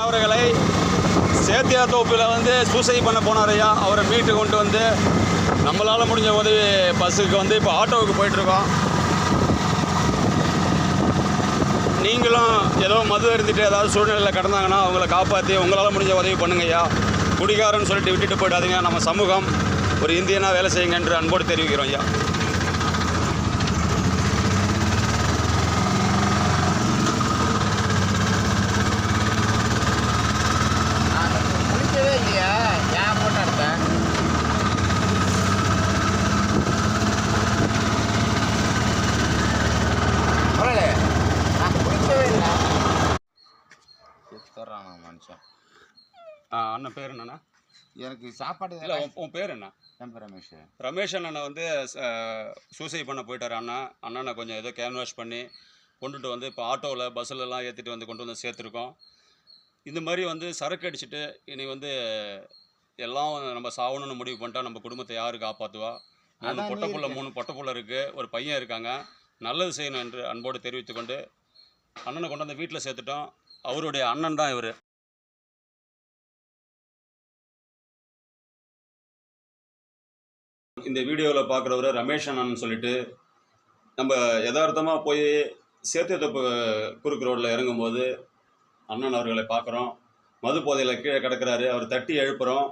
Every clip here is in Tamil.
அவர்களை சேத்தியா தோப்பில் வந்து சூசைட் பண்ண போனாரையா அவரை மீட்டு கொண்டு வந்து நம்மளால் முடிஞ்ச உதவி பஸ்ஸுக்கு வந்து இப்போ ஆட்டோவுக்கு போயிட்டுருக்கோம். நீங்களும் ஏதோ மது அருந்திட்டு ஏதாவது சூழ்நிலையில் கடந்தாங்கன்னா அவங்கள காப்பாற்றி உங்களால் முடிஞ்ச உதவி பண்ணுங்கய்யா குடிகாரன்னு சொல்லிட்டு விட்டுட்டு போயிடாதீங்க. நம்ம சமூகம் ஒரு இந்தியனாக வேலை செய்யுங்க என்று அன்போடு தெரிவிக்கிறோம் ஐயா. ஆ, அண்ணன் பேர் என்னண்ணா? எனக்கு சாப்பாடு இல்லை உன் பேர் என்ன? என் பேர் ரமேஷ். ரமேஷ் அண்ணனை வந்து சூசைட் பண்ண போயிட்டார் அண்ணா. அண்ணனை கொஞ்சம் ஏதோ கேன்வாஷ் பண்ணி கொண்டுட்டு வந்து இப்போ ஆட்டோவில் பஸ்ஸிலலாம் ஏற்றிட்டு வந்து கொண்டு வந்து சேர்த்துருக்கோம். இந்த மாதிரி வந்து சரக்கு அடிச்சுட்டு இனி வந்து எல்லாம் நம்ம சாவணும்னு முடிவு பண்ணிட்டா நம்ம குடும்பத்தை யாரு காப்பாற்றுவா மூணு அதான் பொட்டை நீ புள்ள இருக்க. மூணு பொட்டை புள்ள இருக்குது ஒரு பையன் இருக்காங்க. நல்லது செய்யணும் என்று அன்போடு தெரிவித்துக்கொண்டு அண்ணனை கொண்டு வந்து வீட்டில் சேர்த்துட்டோம். அவருடைய அண்ணன் தான் இவர். இந்த வீடியோவில் பார்க்குறவர் ரமேஷ் அண்ணன் சொல்லிட்டு நம்ம யதார்த்தமாக போய் சேத்தியத்தோப்பு குறுக்கு ரோட்டில் இறங்கும்போது அண்ணன் அவர்களை பார்க்குறோம் மது போதையில் கீழே கிடக்குறாரு. அவர் தட்டி எழுப்புகிறோம்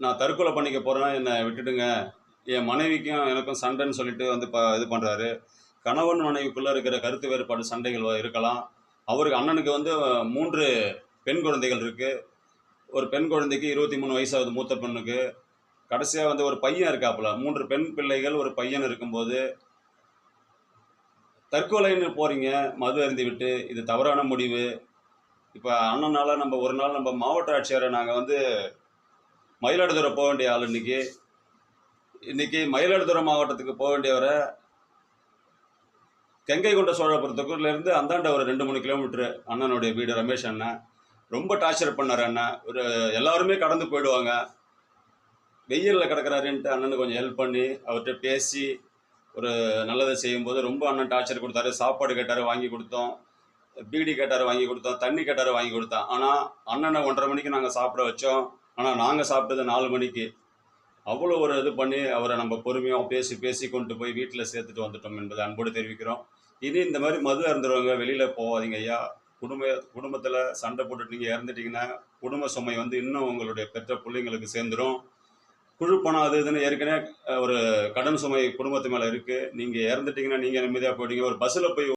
நான் தற்கொலை பண்ணிக்க போகிறேன் என்னை விட்டுடுங்க. என் மனைவிக்கும் எனக்கும் சண்டைன்னு சொல்லிட்டு வந்து ப இது பண்ணுறாரு கணவன் மனைவிக்குள்ளே இருக்கிற கருத்து வேறுபாடு சண்டைகள் இருக்கலாம். அவருக்கு அண்ணனுக்கு வந்து மூன்று பெண் குழந்தைகள் இருக்குது ஒரு பெண் குழந்தைக்கு இருபத்தி மூணு வயசாகுது மூத்த பெண்ணுக்கு. கடைசியாக வந்து ஒரு பையன் இருக்காப்புல. மூன்று பெண் பிள்ளைகள் ஒரு பையன் இருக்கும்போது தற்கொலைன்னு போகிறீங்க மது அருந்தி விட்டு இது தவறான முடிவு. இப்போ அண்ணனால் நம்ம ஒரு நாள் நம்ம மாவட்ட ஆட்சியரை நாங்கள் வந்து மயிலாடுதுறை போக வேண்டிய ஆள் இன்னைக்கு. இன்னைக்கு மயிலாடுதுறை மாவட்டத்துக்கு போக வேண்டியவரை கெங்கை கொண்ட சோழபுரத்துக்குள்ளேருந்து அந்தாண்ட ஒரு ரெண்டு மூணு கிலோமீட்ரு அண்ணனுடைய வீடு ரமேஷ் அண்ணன். ரொம்ப டார்ச்சர் பண்ணார் அண்ணன். ஒரு எல்லாருமே கடந்து போயிடுவாங்க. வெயிலில் கிடக்கிறாருன்ட்டு அண்ணனுக்கு கொஞ்சம் ஹெல்ப் பண்ணி அவர்கிட்ட பேசி ஒரு நல்லதை செய்யும்போது ரொம்ப அண்ணன் டார்ச்சர் கொடுத்தாரு. சாப்பாடு கேட்டார் வாங்கி கொடுத்தோம். பீடி கேட்டார் வாங்கி கொடுத்தோம். தண்ணி கேட்டார் வாங்கி கொடுத்தோம். ஆனால் அண்ணனை ஒன்றரை மணிக்கு நாங்கள் சாப்பிட வச்சோம். ஆனால் நாங்கள் சாப்பிட்டது நாலு மணிக்கு. அவ்வளோ ஒரு இது பண்ணி அவரை நம்ம பொறுமையாக பேசி பேசி கொண்டு போய் வீட்டில் சேர்த்துட்டு வந்துட்டோம் என்பதை அன்போடு தெரிவிக்கிறோம். இனி இந்த மாதிரி மது அருந்துறவங்க வெளியில் போகாதீங்க ஐயா. குடும்ப குடும்பத்தில் சண்டை போட்டுட்டு நீங்கள் இறந்துட்டீங்கன்னா குடும்ப சுமை வந்து இன்னும் உங்களுடைய பெற்ற பிள்ளைங்களுக்கு சேர்ந்துரும். குழு பணம் அது இதுன்னு ஏற்கனவே ஒரு கடன் சுமை குடும்பத்து மேலே இருக்குது நீங்கள் இறந்துட்டீங்கன்னா நீங்கள் நிம்மதியாக போயிட்டீங்க ஒரு பஸ்ஸில் போய்